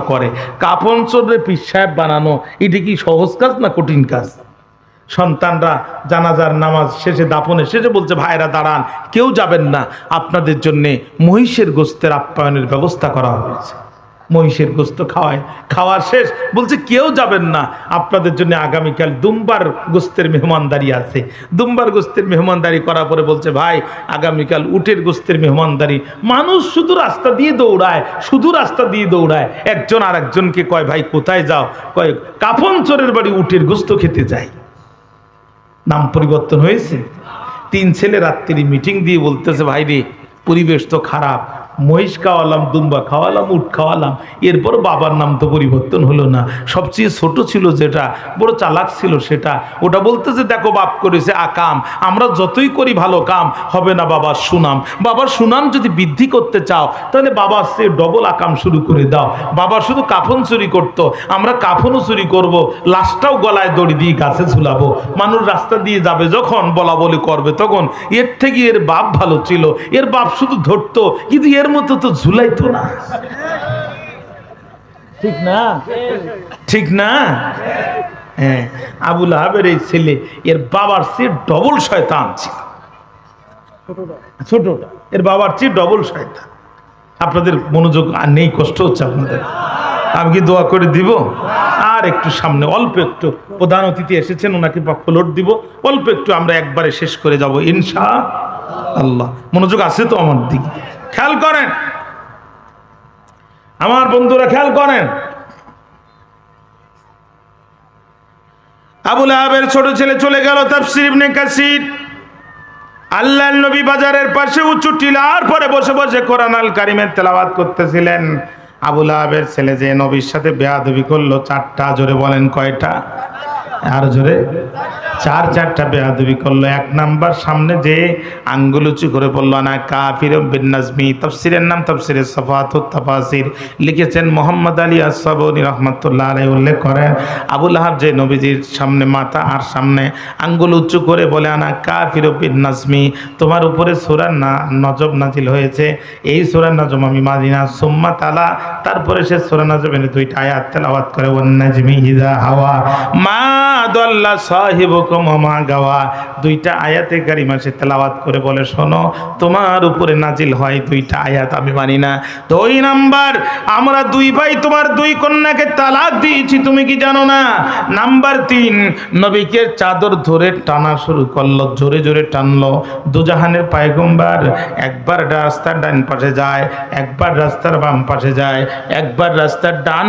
করে কাপন চোরে পীর সাহেব বানানো, এটি কি সহজ কাজ না কঠিন কাজ? সন্তানরা জানাজার নামাজ শেষে দাপনে শেষে বলছে, ভাইরা, দাঁড়ান, কেউ যাবেন না। আপনাদের জন্যে মহিষের গোস্তের আপ্যায়নের ব্যবস্থা করা হয়েছে। মহিষের গোস্ত খাওয়ায়। খাওয়ার শেষ। বলছে, কেউ যাবেন না। আপনাদের জন্য আগামীকাল দুম্বার গোস্তের মেহমানদারি আছে। দুম্বার গোস্তের মেহমানদারি করার পরে বলছে, ভাই, আগামীকাল উটের গোস্তের মেহমানদারি। মানুষ শুধু রাস্তা দিয়ে দৌড়ায়, শুধু রাস্তা দিয়ে দৌড়ায়। একজন আর একজনকে কয়, ভাই, কোথায় যাও? কয়, কাফন চোরের বাড়ি উটের গোস্ত খেতে যায় নাম পরিবর্তন হয়েছে। তিন ছেলে রাত্রি মিটিং দিয়ে বলতেছে, ভাই রে, পরিবেশ তো খারাপ। মহিষ খাওয়ালাম, দুম্বা খাওয়ালাম, উট খাওয়ালাম। এরপর বাবার নাম তো পরিবর্তন হলো না। সবচেয়ে ছোট ছিল যেটা, বড় চালাক ছিল সেটা। ওটা বলতেছে, দেখো, বাপ করেছে আকাম। আমরা যতই করি ভালো কাম, হবে না বাবার সুনাম। বাবার সুনাম যদি বৃদ্ধি করতে চাও, তাহলে বাবার সে ডবল আকাম শুরু করে দাও। বাবা শুধু কাফন চুরি করতো। আমরা কাফনও চুরি করব। লাশটাও গলায় দড়ি দিয়ে গাছে ঝুলাবো। মানুষ রাস্তা দিয়ে যাবে, যখন বলা বলি করবে, তখন। এর থেকে এর বাপ ভালো ছিল। এর বাপ শুধু ধরতো। কিন্তু এর মতো তো ঝুলাইতো না। ঠিক না? ঠিক না? হ্যাঁ আবুল আহাবের এই ছেলে এর বাবার চেয়ে ডবল শয়তান ছিল। ছোটটা? এর বাবার চেয়ে ডবল শয়তান। আপনাদের মনোযোগ আর নেই কষ্ট হচ্ছে আপনাদের। আমি কি দোয়া করে দিব? আর একটু সামনে অল্প একটু। প্রধান অতিথি এসেছেন ওনাকে ফ্লোট দিব। অল্প একটু আমরা একবারে শেষ করে যাব ইনশা আল্লাহ। মনোযোগ আছে তো আমার দিকে? খেয়াল করেন। আমার বন্ধুরা খেয়াল করেন। আবুল আহাবের ছোট ছেলে চলে গেল তাফসির ইবনে কাসির। আল্লাহ নবী বাজারের পাশে উঁচু টিলার পরে বসে বসে কোরআন আল কারিমের তেলাওয়াত করতেছিলেন। আবুল আহাবের ছেলে যে নবীর সাথে বেয়াদবি করল, চারটা জোরে বলেন কয়টা? আর জোরে? চার চারটা বেয়াদবি করল। এক নাম্বার সামনে যে আঙ্গুল উঁচু করে বলল না কাফির বিন নাজমি। তফসিরের নাম তফসিরের সফাতুত তাফাসির। লিখেছেন মোহাম্মদ আলী আসাবনী রহমতুল্লাহ আলাই উল্লেখ করেন আবুল আহাব যে নবীজির সামনে মাথা আর সামনে আঙ্গুল উঁচু করে বলে, আনা কাফির বিন নাজমি। তোমার উপরে সুরার না নজব নাজিল হয়েছে। এই সুরার নজম আমি মাদিনা সুম্মা তালা, তারপরে সে সুরা নজমের দুইটা আয়াত তেলাওয়াত করে ওয়ান্নাজমি ইদা হাওয়া। মা দল্লা সাহিবুকুম মা গাওয়া। দুইটা আয়াতে কারিমা সে তেলাওয়াত করে বলে, শোনো, তোমার উপরে নাজিল হয় দুইটা আয়াত, আমি মানি না। দুই নাম্বার, আমরা দুই ভাই তোমার দুই কন্যাকে তালাক দিয়েছি, তুমি কি জানো না? নাম্বার তিন, নবীকে চাদর ধরে টানা শুরু করল, জোরে জোরে টানলো। দুজাহানের পায়গম্বার একবার রাস্তার ডান পাশে যায়, একবার রাস্তার বাম পাশে যায়, একবার রাস্তার ডান